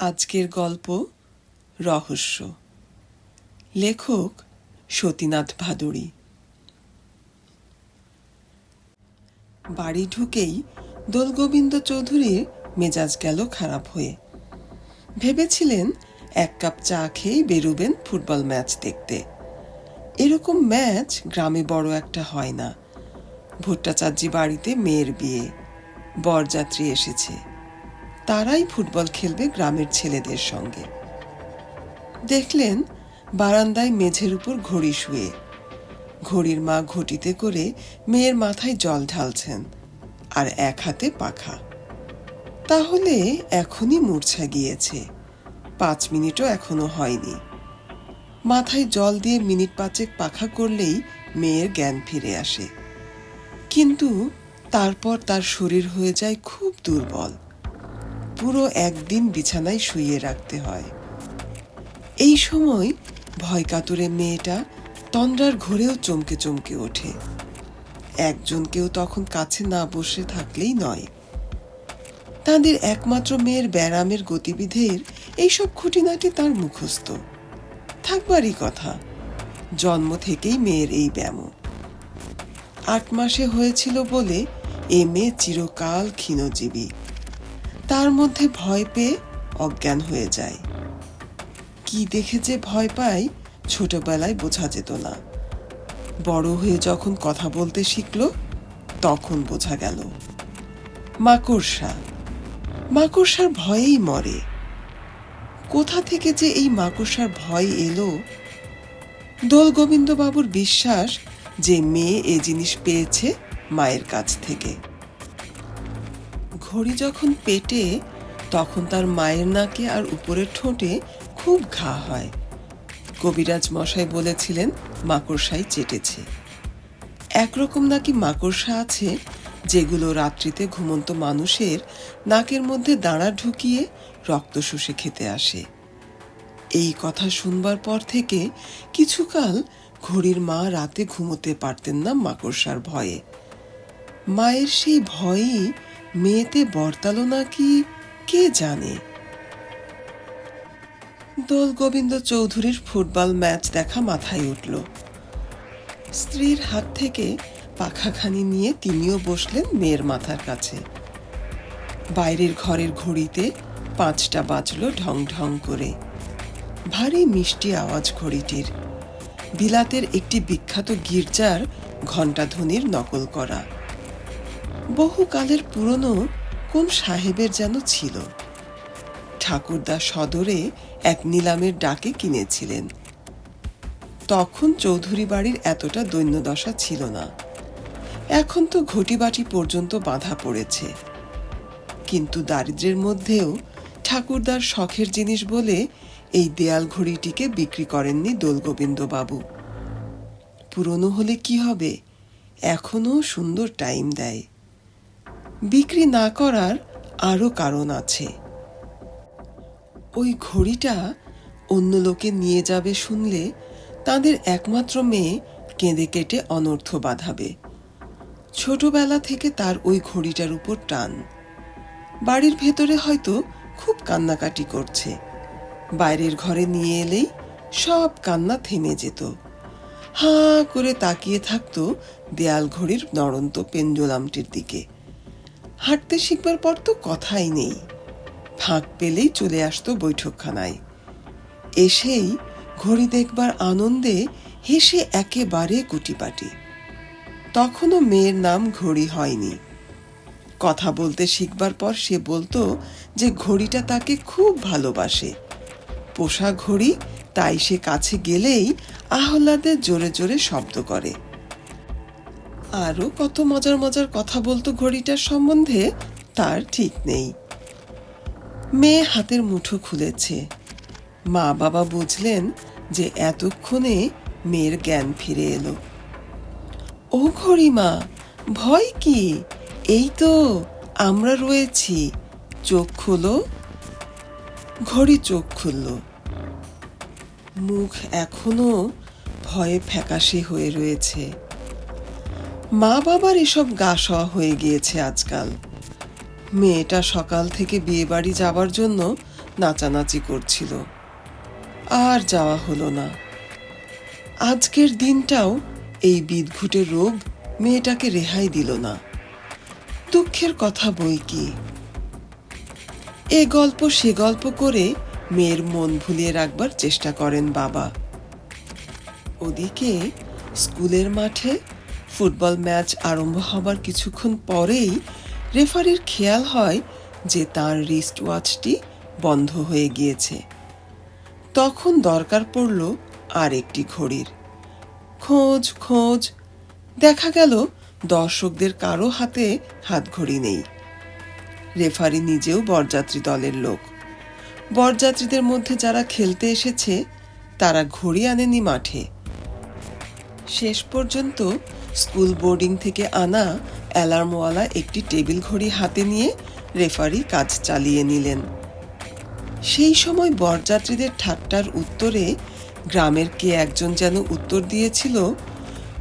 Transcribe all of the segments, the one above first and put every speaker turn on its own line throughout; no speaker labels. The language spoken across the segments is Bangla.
আজকের গল্প রহস্য। লেখক সতীনাথ ভাদুরী বাড়ি ঢুকেই দোলগোবিন্দ চৌধুরীর মেজাজ গেল খারাপ হয়ে। ভেবেছিলেন এক কাপ চা খেয়েই বেরোবেন ফুটবল ম্যাচ দেখতে। এরকম ম্যাচ গ্রামে বড় একটা হয় না। ভট্টাচার্যি বাড়িতে মেয়ের বিয়ে। বরযাত্রী এসেছে। তারাই ফুটবল খেলবে গ্রামের ছেলেদের সঙ্গে। দেখলেন বারান্দায় মেঝের উপর ঘড়ি শুয়ে। ঘড়ির মা ঘটিতে করে মেয়ের মাথায় জল ঢালছেন আর এক হাতে পাখা। তাহলে এখনই মূর্ছা গিয়েছে। পাঁচ মিনিটও এখনও হয়নি। মাথায় জল দিয়ে মিনিট পাঁচেক পাখা করলেই মেয়ের জ্ঞান ফিরে আসে। কিন্তু তারপর তার শরীর হয়ে যায় খুব দুর্বল। পুরো একদিন বিছানায় শুইয়ে রাখতে হয়। এই সময় ভয় কাতুরে মেয়েটা তন্দ্রার ঘোরেও চমকে চমকে ওঠে। একজনকেও তখন কাছে না বসে থাকলেই নয়। তাদের একমাত্র মেয়ের ব্যারামের গতিবিধের এইসব খুঁটিনাটি তার মুখস্থ। থাকবারই কথা, জন্ম থেকেই মেয়ের এই ব্যায়াম। আট মাসে হয়েছিল বলে এ মেয়ে চিরকাল ক্ষীণজীবী। তার মধ্যে ভয় পেয়ে অজ্ঞান হয়ে যায়। কি দেখে যে ভয় পায়, ছোটবেলায় বোঝা যেত না। বড় হয়ে যখন কথা বলতে শিখল, তখন বোঝা গেল। মাকড়সা। মাকড়সার ভয়েই মরে। কোথা থেকে যে এই মাকড়সার ভয় এলো? দোল গোবিন্দবাবুর বিশ্বাস যে মেয়ে এ জিনিস পেয়েছে মায়ের কাছ থেকে। ঘড়ি যখন পেটে, তখন তার মায়ের নাকে আর উপরের ঠোঁটে খুব ঘা হয়। কবিরাজ মশাই বলেছিলেন, মাকড়সাই চেটেছে। একরকম নাকি মাকড়সা আছে, যেগুলো রাত্রিতে ঘুমন্ত মানুষের নাকের মধ্যে দাঁড়া ঢুকিয়ে রক্ত শুষে খেতে আসে। এই কথা শুনবার পর থেকে কিছুকাল ঘড়ির মা রাতে ঘুমোতে পারতেন না মাকড়সার ভয়ে। মায়ের সেই ভয়ই মেয়েতে বর্তালো নাকি, কে জানে? দোল গোবিন্দ চৌধুরীর ফুটবল ম্যাচ দেখা মাথায় উঠল। স্ত্রীর হাত থেকে পাখাখানি নিয়ে তিনিও বসলেন মেয়ের মাথার কাছে। বাইরের ঘরের ঘড়িতে পাঁচটা বাজলো ঢং ঢং করে। ভারী মিষ্টি আওয়াজ ঘড়িটির। বিলাতের একটি বিখ্যাত গির্জার ঘণ্টাধ্বনির নকল করা। বহুকালের পুরনো কোন সাহেবের যেন ছিল। ঠাকুরদা সদরে এক নিলামের ডাকে কিনেছিলেন। তখন চৌধুরী বাড়ির এতটা দৈন্যদশা ছিল না। এখন তো ঘটিবাটি পর্যন্ত বাঁধা পড়েছে। কিন্তু দারিদ্র্যের মধ্যেও ঠাকুরদার শখের জিনিস বলে এই দেয়াল ঘড়িটিকে বিক্রি করেননি দোলগোবিন্দ বাবু পুরনো হলে কি হবে? এখনও সুন্দর টাইম দেয়। বিক্রি না করার আরও কারণ আছে। ওই ঘড়িটা অন্য লোকে নিয়ে যাবে শুনলে তাদের একমাত্র মেয়ে কেঁদে কেটে অনর্থ বাঁধাবে। ছোটবেলা থেকে তার ওই ঘড়িটার উপর টান। বাড়ির ভেতরে হয়তো খুব কান্নাকাটি করছে। বাইরের ঘরে নিয়ে এলেই সব কান্না থেমে যেত। হাঁ করে তাকিয়ে থাকতো দেয়াল ঘড়ির নড়ন্ত পেন্ডুলামটির দিকে। হাঁটতে শিখবার পর তো কথাই নেই। ফাঁক পেলেই চলে আসতো বৈঠকখানায়। এসেই ঘড়ি দেখবার আনন্দে হেসে একেবারে কুটিপাটি। তখনও মেয়ের নাম ঘড়ি হয়নি। কথা বলতে শিখবার পর সে বলতো যে ঘড়িটা তাকে খুব ভালোবাসে। পোষা ঘড়ি, তাই সে কাছে গেলেই আহ্লাদে জোরে জোরে শব্দ করে। আরও কত মজার মজার কথা বলতো ঘড়িটার সম্বন্ধে তার ঠিক নেই। মেয়ে হাতের মুঠো খুলেছে। মা বাবা বুঝলেন যে এতক্ষণে মেয়ের জ্ঞান ফিরে এলো। ও ঘড়িমা, ভয় কি? এই তো আমরা রয়েছি। চোখ খুলো। ঘড়ি চোখ খুলল। মুখ এখনও ভয়ে ফ্যাকাশে হয়ে রয়েছে। মা বাবার এসব গা সওয়া হয়ে গিয়েছে আজকাল। মেয়েটা সকাল থেকে বিয়ে বাড়ি যাবার জন্য নাচানাচি করছিল। আর যাওয়া হলো না। আজকের দিনটাও এই বিদঘুটে রোগ মেয়েটাকে রেহাই দিল না। দুঃখের কথা বই কি? এ গল্প সে গল্প করে মেয়ের মন ভুলিয়ে রাখবার চেষ্টা করেন বাবা। ওদিকে স্কুলের মাঠে ফুটবল ম্যাচ আরম্ভ হবার কিছুক্ষণ পরেই রেফারির খেয়াল হয় যে তার রিস্ট ওয়াচটি বন্ধ হয়ে গিয়েছে। তখন দরকার পড়ল আর একটি ঘড়ির। খোঁজ খোঁজ। দেখা গেল দর্শকদের কারও হাতে হাত ঘড়ি নেই। রেফারি নিজেও বরযাত্রী দলের লোক। বরযাত্রীদের মধ্যে যারা খেলতে এসেছে, তারা ঘড়ি আনেনি মাঠে। শেষ পর্যন্ত স্কুল বোর্ডিং থেকে আনা অ্যালার্মওয়ালা একটি টেবিল ঘড়ি হাতে নিয়ে রেফারি কাজ চালিয়ে নিলেন। সেই সময় বরযাত্রীদের ঠাট্টার উত্তরে গ্রামের কে একজন যেন উত্তর দিয়েছিল,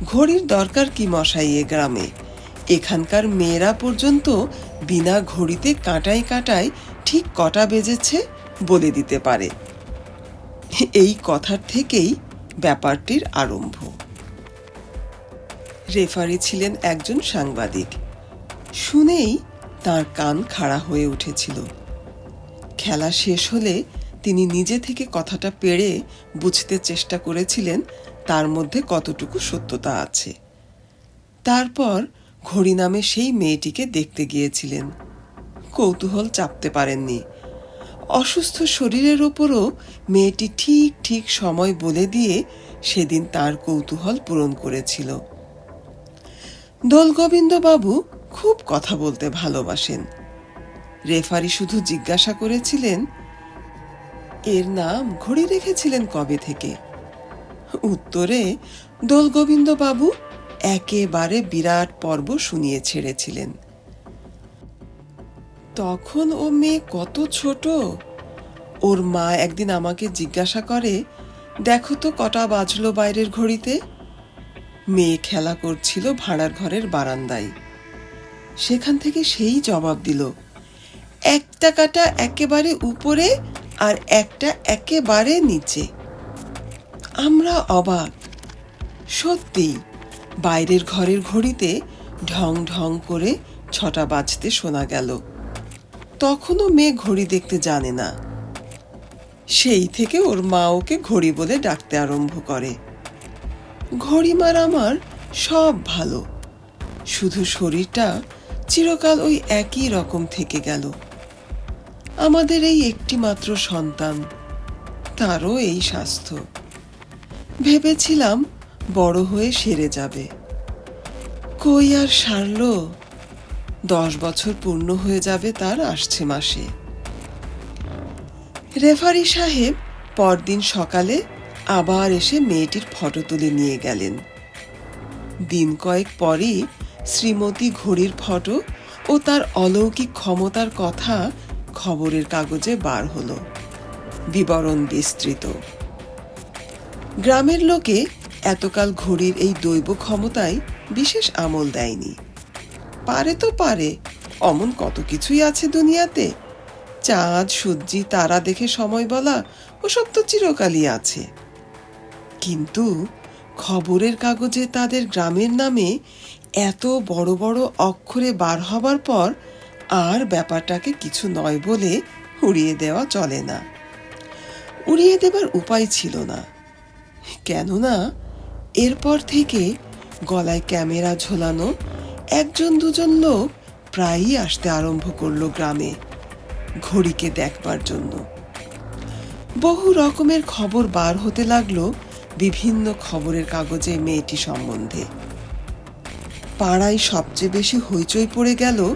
ঘড়ির দরকার কি মশাইয়ে গ্রামে? এখানকার মেয়েরা পর্যন্ত বিনা ঘড়িতে কাঁটায় কাঁটায় ঠিক কটা বেজেছে বলে দিতে পারে। এই কথার থেকেই ব্যাপারটির আরম্ভ। রেফারি ছিলেন একজন সাংবাদিক। শুনেই তার কান খাড়া হয়ে উঠেছিল। খেলা শেষ হলে তিনি নিজে থেকে কথাটা পেড়ে বুঝতে চেষ্টা করেছিলেন তার মধ্যে কতটুকু সত্যতা আছে। তারপর ঘড়ি নামে সেই মেয়েটিকে দেখতে গিয়েছিলেন। কৌতূহল চাপতে পারেননি। অসুস্থ শরীরের ওপরও মেয়েটি ঠিক ঠিক সময় বলে দিয়ে সেদিন তার কৌতূহল পূরণ করেছিল। দোলগোবিন্দ বাবু খুব কথা বলতে ভালোবাসেন। রেফারি শুধু জিজ্ঞাসা করেছিলেন, এর নাম ঘড়ি রেখেছিলেন কবে থেকে? উত্তরে, দোলগোবিন্দবাবু একেবারে বিরাট পর্ব শুনিয়ে ছেড়েছিলেন। তখন ও মেয়ে কত ছোট। ওর মা একদিন আমাকে জিজ্ঞাসা করে, দেখো তো কটা বাজলো বাইরের ঘড়িতে? মেয়ে খেলা করছিল ভাড়ার ঘরের বারান্দায়। সেখান থেকে সেই জবাব দিল একটা কাটা একেবারে উপরে আর একটা একেবারে নিচে। আমরা অবাক। সত্যি বাইরের ঘরের ঘড়িতে ঢং ঢং করে ছটা বাজতে শোনা গেল। তখনও মেয়ে ঘড়ি দেখতে জানে না। সেই থেকে ওর মা ওকে ঘড়ি বলে ডাকতে আরম্ভ করে। ঘড়িমার আমার সব ভালো। শুধু শরীরটা চিরকাল ওই একই রকম থেকে গেল। আমাদের এই একটি মাত্র সন্তান, তারও এই স্বাস্থ্য। ভেবেছিলাম বড় হয়ে সেরে যাবে। কই আর সারল? দশ বছর পূর্ণ হয়ে যাবে তার আসছে মাসে। রেফারি সাহেব পরদিন সকালে আবার এসে মেয়েটির ফটো তুলে নিয়ে গেলেন। দিন কয়েক পরই শ্রীমতী ঘড়ির ফটো ও তার অলৌকিক ক্ষমতার কথা খবরের কাগজে বার হলো। বিবরণ বিস্তৃত। গ্রামের লোকে এতকাল ঘড়ির এই দৈব ক্ষমতায় বিশেষ আমল দেয়নি। পারে তো পারে, অমন কত কিছুই আছে দুনিয়াতে। চাঁদ, সূর্যি, তারা দেখে সময় বলা, ওসব তো চিরকালই আছে। কিন্তু খবরের কাগজে তাদের গ্রামের নামে এত বড় বড় অক্ষরে বার হবার পর আর ব্যাপারটাকে কিছু নয় বলে উড়িয়ে দেওয়া চলে না। উড়িয়ে দেবার উপায় ছিল না। কেননা এরপর থেকে গলায় ক্যামেরা ঝোলানো একজন দুজন লোক প্রায়ই আসতে আরম্ভ করল গ্রামে ঘড়িকে দেখবার জন্য। বহু রকমের খবর বার হতে লাগল বিভিন্ন খবরের কাগজে মেয়েটি সম্বন্ধে। পাড়ায় সবচেয়ে বেশি হইচই পড়ে গেল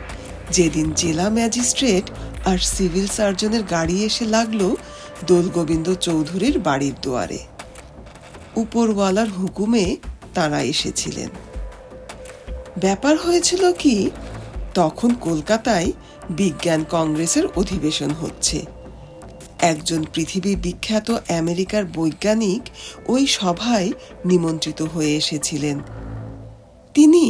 যেদিন জেলা ম্যাজিস্ট্রেট আর সিভিল সার্জনের গাড়ি এসে লাগল দোলগোবিন্দ চৌধুরীর বাড়ির দুয়ারে। উপরওয়ালার হুকুমে তারা এসেছিলেন। ব্যাপার হয়েছিল কি, তখন কলকাতায় বিজ্ঞান কংগ্রেসের অধিবেশন হচ্ছে। একজন পৃথিবী বিখ্যাত আমেরিকার বৈজ্ঞানিক ওই সভায় নিমন্ত্রিত হয়ে এসেছিলেন। তিনি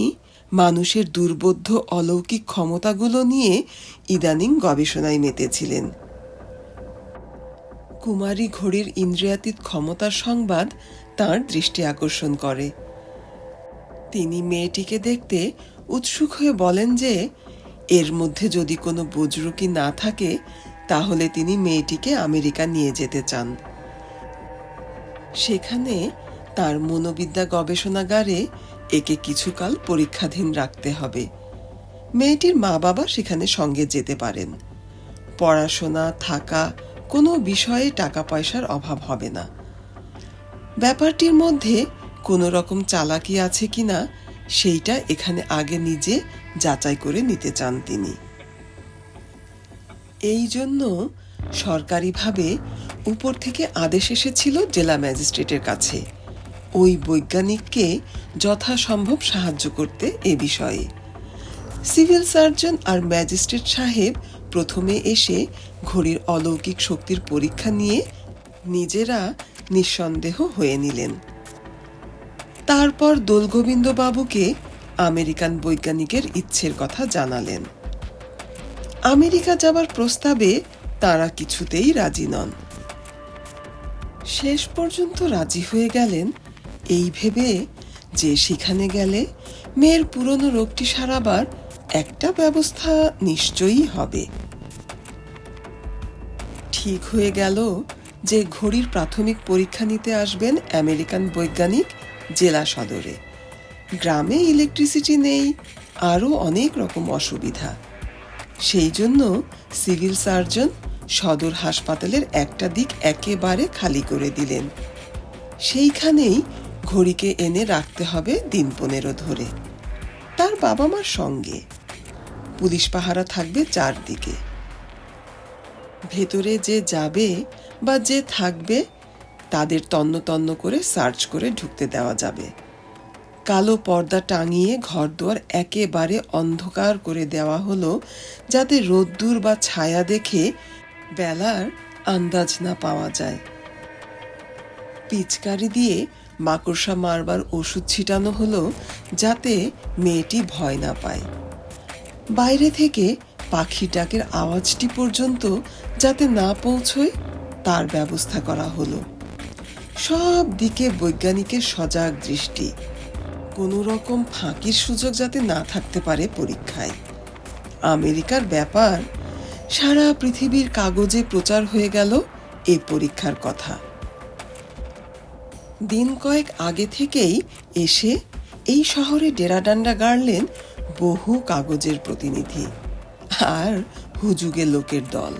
মানুষের দুর্বোধ্য অলৌকিক ক্ষমতাগুলো নিয়ে ইদানিং গবেষণায় মেতেছিলেন। কুমারী ঘড়ির ইন্দ্রিয়াতীত ক্ষমতার সংবাদ তার দৃষ্টি আকর্ষণ করে। তিনি মেয়েটিকে দেখতে উৎসুক হয়ে বলেন যে, এর মধ্যে যদি কোনো বুজরুকি না থাকে তাহলে তিনি মেয়েটিকে আমেরিকা নিয়ে যেতে চান। সেখানে তার মনোবিদ্যা গবেষণাগারে একে কিছুকাল পরীক্ষাধীন রাখতে হবে। মেয়েটির মা বাবা সেখানে সঙ্গে যেতে পারেন। পড়াশোনা, থাকা, কোনো বিষয়ে টাকা পয়সার অভাব হবে না। ব্যাপারটির মধ্যে কোনো রকম চালাকি আছে কিনা, সেইটা এখানে আগে নিজে যাচাই করে নিতে চান তিনি। এই জন্য সরকারিভাবে উপর থেকে আদেশ এসেছিল জেলা ম্যাজিস্ট্রেটের কাছে। ওই বৈজ্ঞানিককে যথাসম্ভব সাহায্য করতে এ বিষয়ে। সিভিল সার্জন আর ম্যাজিস্ট্রেট সাহেব প্রথমে এসে ঘড়ির অলৌকিক শক্তির পরীক্ষা নিয়ে নিজেরা নিঃসন্দেহ হয়ে নিলেন। তারপর দোলগোবিন্দ বাবুকে আমেরিকান বৈজ্ঞানিকের ইচ্ছের কথা জানালেন। আমেরিকা যাবার প্রস্তাবে তারা কিছুতেই রাজি নন। শেষ পর্যন্ত রাজি হয়ে গেলেন এই ভেবে যে সেখানে গেলে মেয়ের পুরনো রোগটি সারাবার একটা ব্যবস্থা নিশ্চয়ই হবে। ঠিক হয়ে গেল যে ঘড়ির প্রাথমিক পরীক্ষা নিতে আসবেন আমেরিকান বৈজ্ঞানিক জেলা সদরে। গ্রামে ইলেকট্রিসিটি নেই, আরও অনেক রকম অসুবিধা। সেই জন্য সিভিল সার্জন সদর হাসপাতালের একটা দিক একেবারে খালি করে দিলেন। সেইখানেই ঘড়িকে এনে রাখতে হবে দিন পনেরো ধরে। তার বাবা মার সঙ্গে। পুলিশ পাহারা থাকবে চারদিকে। ভেতরে যে যাবে বা যে থাকবে, তাদের তন্ন তন্ন করে সার্চ করে ঢুকতে দেওয়া যাবে। কালো পর্দা টাঙিয়ে ঘরদুয়ার একেবারে অন্ধকার করে দেওয়া হলো যাতে রোদ্দুর বা ছায়া দেখে বেলার আন্দাজ না পাওয়া যায়। পিচকারি দিয়ে মাকড়সা মারবার ওষুধ ছিটানো হলো যাতে মেয়েটি ভয় না পায়। বাইরে থেকে পাখি ডাকের আওয়াজটি পর্যন্ত যাতে না পৌঁছয়, তার ব্যবস্থা করা হলো। সব দিকে বৈজ্ঞানিকের সজাগ দৃষ্টি। কোনো রকম ফাঁকির সুযোগ যাতে না থাকতে পারে পরীক্ষায়। আমেরিকার ব্যাপার, সারা পৃথিবীর কাগজে প্রচার হয়ে গেল এ পরীক্ষার কথা। দিন কয়েক আগে থেকেই এসে এই শহরে ডেরাডান্ডা গাড়লেন বহু কাগজের প্রতিনিধি আর হুজুগে লোকের দল।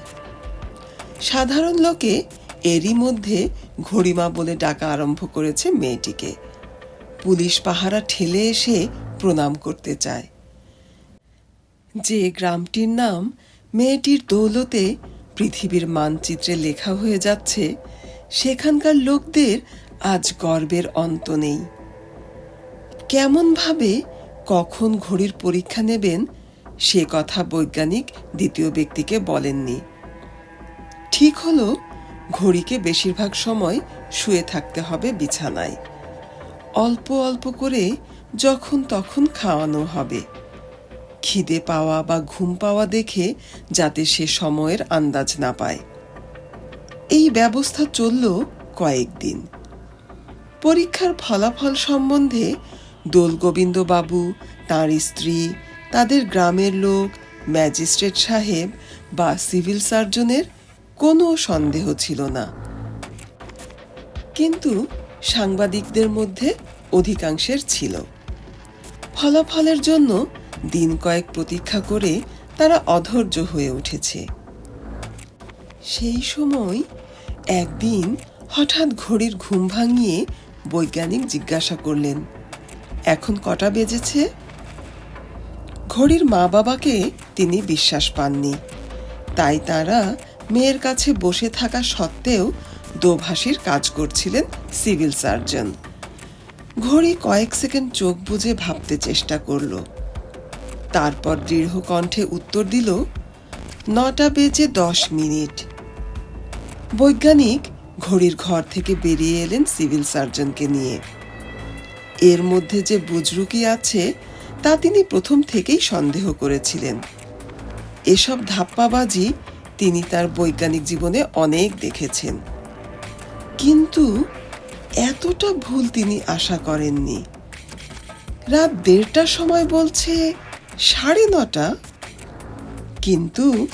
সাধারণ লোকে এরই মধ্যে ঘড়িমা বলে ডাকা আরম্ভ করেছে মেয়েটিকে। পুলিশ পাহারা ঠেলে এসে প্রণাম করতে চায়। যে গ্রামটির নাম, মেয়েটির দৌলতে পৃথিবীর মানচিত্রে লেখা হয়ে যাচ্ছে, সেখানকার লোকদের আজ গর্বের অন্ত নেই। কেমনভাবে কখন ঘড়ির পরীক্ষা নেবেন, সে কথা বৈজ্ঞানিক দ্বিতীয় ব্যক্তিকে বলেননি। ঠিক হলো, ঘড়িকে বেশিরভাগ সময় শুয়ে থাকতে হবে বিছানায়। অল্প অল্প করে যখন তখন খাওয়ানো হবে। খিদে পাওয়া বা ঘুম পাওয়া দেখে যাতে সে সময়ের আন্দাজ না পায়। এই ব্যবস্থা চলল কয়েকদিন পরীক্ষার ফলাফল সম্বন্ধে দোলগোবিন্দ বাবু তাঁর স্ত্রী, তাদের গ্রামের লোক, ম্যাজিস্ট্রেট সাহেব বা সিভিল সার্জনের কোনো সন্দেহ ছিল না। কিন্তু সাংবাদিকদের মধ্যে অধিকাংশের ছিল। ফলাফলের জন্য দিন কয়েক প্রতীক্ষা করে তারা অধৈর্য হয়ে উঠেছে। সেই সময় একদিন হঠাৎ ঘড়ির ঘুম ভাঙিয়ে বৈজ্ঞানিক জিজ্ঞাসা করলেন, এখন কটা বেজেছে? ঘড়ির মা বাবাকে তিনি বিশ্বাস পাননি। তাই তারা মেয়ের কাছে বসে থাকা সত্ত্বেও দোভাষীর কাজ করছিলেন সিভিল সার্জন। ঘড়ি কয়েক সেকেন্ড চোখ বুজে ভাবতে চেষ্টা করল। তারপর দৃঢ় কণ্ঠে উত্তর দিল, নটা বেজে দশ মিনিট। বৈজ্ঞানিক ঘড়ির ঘর থেকে বেরিয়ে এলেন সিভিল সার্জনকে নিয়ে। এর মধ্যে যে বুজরুকি আছে, তা তিনি প্রথম থেকেই সন্দেহ করেছিলেন। এসব ধাপ্পাবাজি তিনি তার বৈজ্ঞানিক জীবনে অনেক দেখেছেন। কিন্তু এতটা ভুল তিনি আশা করেননি। রাত দেড়টার সময় বলছে, সাড়ে নটা? কিন্তু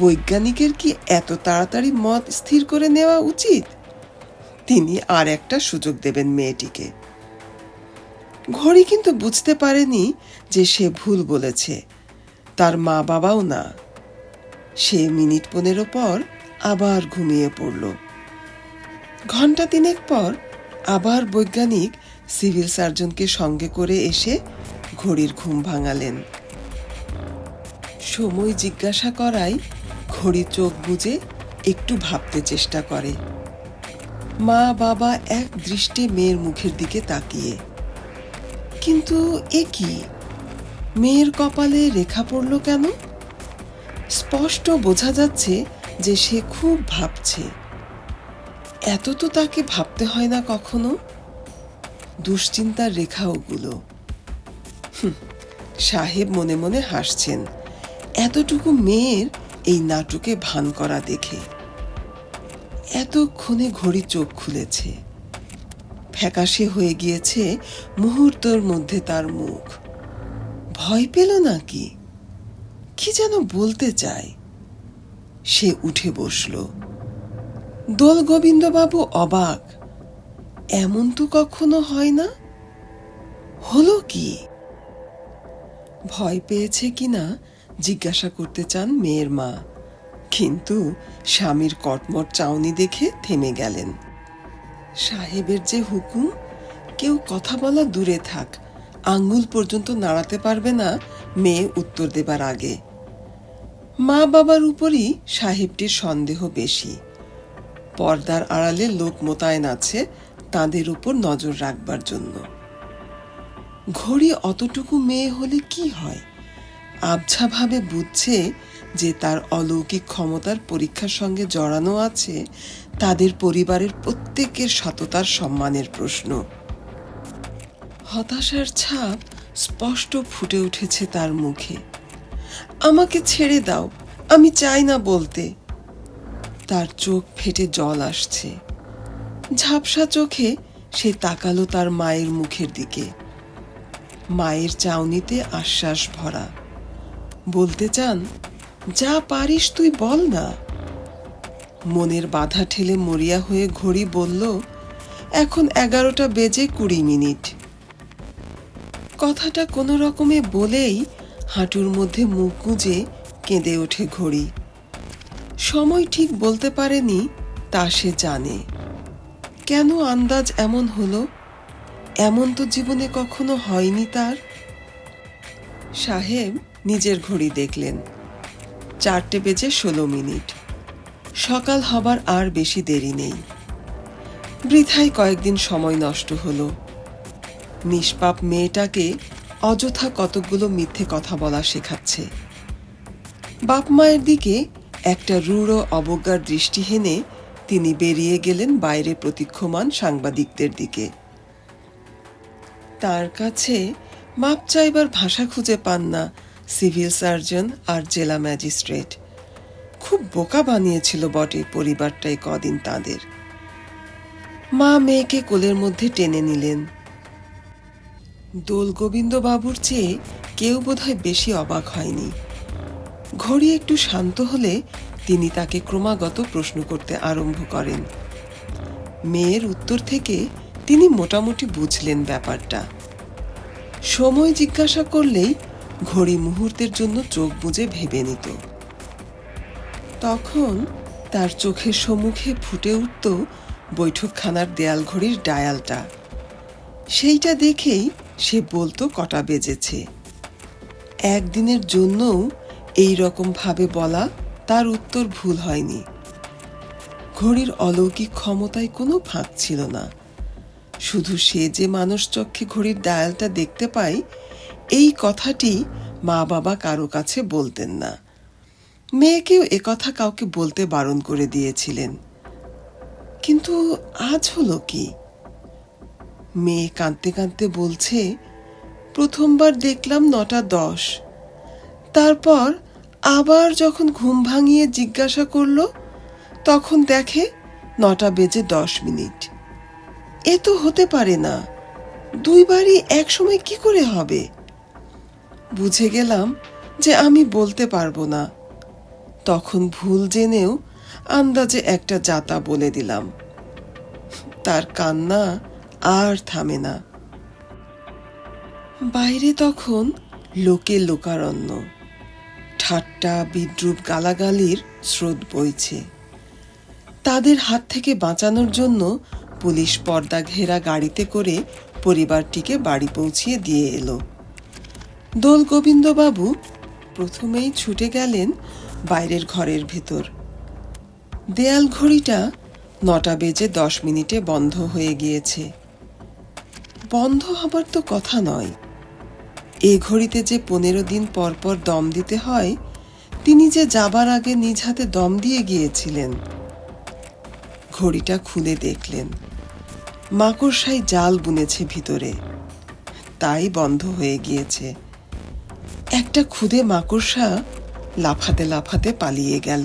বৈজ্ঞানিকের কি এত তাড়াতাড়ি মত স্থির করে নেওয়া উচিত? তিনি আর একটা সুযোগ দেবেন মেয়েটিকে। ঘড়ি কিন্তু বুঝতে পারেনি যে সে ভুল বলেছে। তার মা বাবাও না। সে মিনিট পনেরো পর আবার ঘুমিয়ে পড়ল। ঘণ্টা তিনেক পর আবার বৈজ্ঞানিক সিভিল সার্জনকে সঙ্গে করে এসে ঘড়ির ঘুম ভাঙালেন। সময় জিজ্ঞাসা করায় ঘড়ি চোখ বুজে একটু ভাবতে চেষ্টা করে। মা বাবা এক দৃষ্টে মেয়ের মুখের দিকে তাকিয়ে। কিন্তু এ কি? মেয়ের কপালে রেখা পড়ল কেন? স্পষ্ট বোঝা যাচ্ছে যে সে খুব ভাবছে। এত তো তাকে ভাবতে হয় না কখনো। দুশ্চিন্তার রেখা ওগুলো। সাহেব মনে মনে হাসছেন। এতটুকু মেয়ের এই নাটকে ভান করা দেখে। এতক্ষণে ঘড়ি চোখ খুলেছে। ফ্যাকাশে হয়ে গিয়েছে মুহূর্তর মধ্যে তার মুখ। ভয় পেল নাকি? কি যেন বলতে চায়। সে উঠে বসল। দোল গোবিন্দবাবু অবাক। এমন তো কখনো হয় না? হলো কি? ভয় পেয়েছে কিনা জিজ্ঞাসা করতে চান মেয়ের মা। কিন্তু স্বামীর কটমট চাউনি দেখে থেমে গেলেন। সাহেবের যে হুকুম, কেউ কথা বলা দূরে থাক। আঙ্গুল পর্যন্ত নাড়াতে পারবে না মেয়ে উত্তর দেবার আগে। মা বাবার উপরই সাহেবটির সন্দেহ বেশি। পর্দার আড়ালে লোক মোতায়েন আছে তাদের উপর নজর রাখবার জন্য। ঘড়ি অতটুকু মেয়ে হলে কি হয়? আবছাভাবে বুঝছে যে তার অলৌকিক ক্ষমতার পরীক্ষার সঙ্গে জড়ানো আছে তাদের পরিবারের প্রত্যেকের সততার সম্মানের প্রশ্ন। হতাশার ছাপ স্পষ্ট ফুটে উঠেছে তার মুখে। আমাকে ছেড়ে দাও, আমি চাই না বলতে। তার চোখ ফেটে জল আসছে। ঝাপসা চোখে সে তাকালো তার মায়ের মুখের দিকে। মায়ের চাউনিতে আশ্বাস ভরা। বলতে চান, যা পারিস তুই বল না। মনের বাধা ঠেলে মরিয়া হয়ে ঘড়ি বলল, এখন এগারোটা বেজে কুড়ি মিনিট। কথাটা কোনো রকমে বলেই হাঁটুর মধ্যে মুখ গুজে কেঁদে ওঠে ঘড়ি। সময় ঠিক বলতে পারেনি, তা সে জানে। কেন আন্দাজ এমন হলো? এমন তো জীবনে কখনো হয়নি তার। সাহেব নিজের ঘড়ি দেখলেন। চারটে বেজে ষোলো মিনিট। সকাল হবার আর বেশি দেরি নেই। বৃথায় কয়েকদিন সময় নষ্ট হলো। নিষ্পাপ মেয়েটাকে অযথা কতকগুলো মিথ্যে কথা বলা শেখাচ্ছে। বাপ মায়ের দিকে একটা রূঢ় অবজ্ঞার দৃষ্টি হেনে তিনি বেরিয়ে গেলেন বাইরে প্রতীক্ষমান সাংবাদিকদের দিকে। তার কাছে মাপ চাইবার ভাষা খুঁজে পান না সিভিল সার্জন আর জেলা ম্যাজিস্ট্রেট। খুব বোকা বানিয়েছিল বটে পরিবারটাই কদিন তাদের। মা মেয়েকে কোলের মধ্যে টেনে নিলেন। দোল গোবিন্দ বাবুর চেয়ে কেউ বোধহয় বেশি অবাক হয়নি। ঘড়ি একটু শান্ত হলে তিনি তাকে ক্রমাগত প্রশ্ন করতে আরম্ভ করেন। মেয়ের উত্তর থেকে তিনি মোটামুটি বুঝলেন ব্যাপারটা। সময় জিজ্ঞাসা করলেই ঘড়ি মুহূর্তের জন্য চোখ বুজে ভেবে নিত। তখন তার চোখের সম্মুখে ফুটে উঠত বৈঠকখানার দেয়াল ঘড়ির ডায়ালটা। সেইটা দেখেই সে বলতো কটা বেজেছে। একদিনের জন্যও এই রকম ভাবে বলা তার উত্তর ভুল হয়নি। ঘড়ির অলৌকিক ক্ষমতায় কোনো ফাঁক ছিল না। শুধু সে যে মানুষ চক্ষে ঘড়ির ডায়ালটা দেখতে পায়, এই কথাটি মা বাবা কারও কাছে বলতেন না। মেয়েকেও কথা কাউকে বলতে বারণ করে দিয়েছিলেন। কিন্তু আজ হলো কি? মেয়ে কাঁদতে কাঁদতে বলছে, প্রথমবার দেখলাম নটা দশ। তারপর আবার যখন ঘুম ভাঙিয়ে জিজ্ঞাসা করল, তখন দেখে নটা বেজে দশ মিনিট। এ তো হতে পারে না। দুইবারই একসময় কি করে হবে? বুঝে গেলাম যে আমি বলতে পারব না। তখন ভুল জেনেও আন্দাজে একটা যাতা বলে দিলাম। তার কান্না আর থামে না। বাইরে তখন লোকে লোকারণ্য। ঠাট্টা, বিদ্রুপ গালাগালির স্রোত বইছে। তাদের হাত থেকে বাঁচানোর জন্য পুলিশ পর্দা ঘেরা গাড়িতে করে পরিবারটিকে বাড়ি পৌঁছিয়ে দিয়ে এলো। দোল গোবিন্দবাবু প্রথমেই ছুটে গেলেন বাইরের ঘরের ভেতর। দেয়াল ঘড়িটা নটা বেজে দশ মিনিটে বন্ধ হয়ে গিয়েছে। বন্ধ হবার তো কথা নয়। এ ঘড়িতে যে পনেরো দিন পর পর দম দিতে হয়, তিনি যে যাবার আগে নিজ হাতে দম দিয়ে গিয়েছিলেন। ঘড়িটা খুলে দেখলেন। মাকড়সাই জাল বুনেছে ভিতরে। তাই বন্ধ হয়ে গিয়েছে। একটা খুদে মাকড়সা লাফাতে লাফাতে পালিয়ে গেল।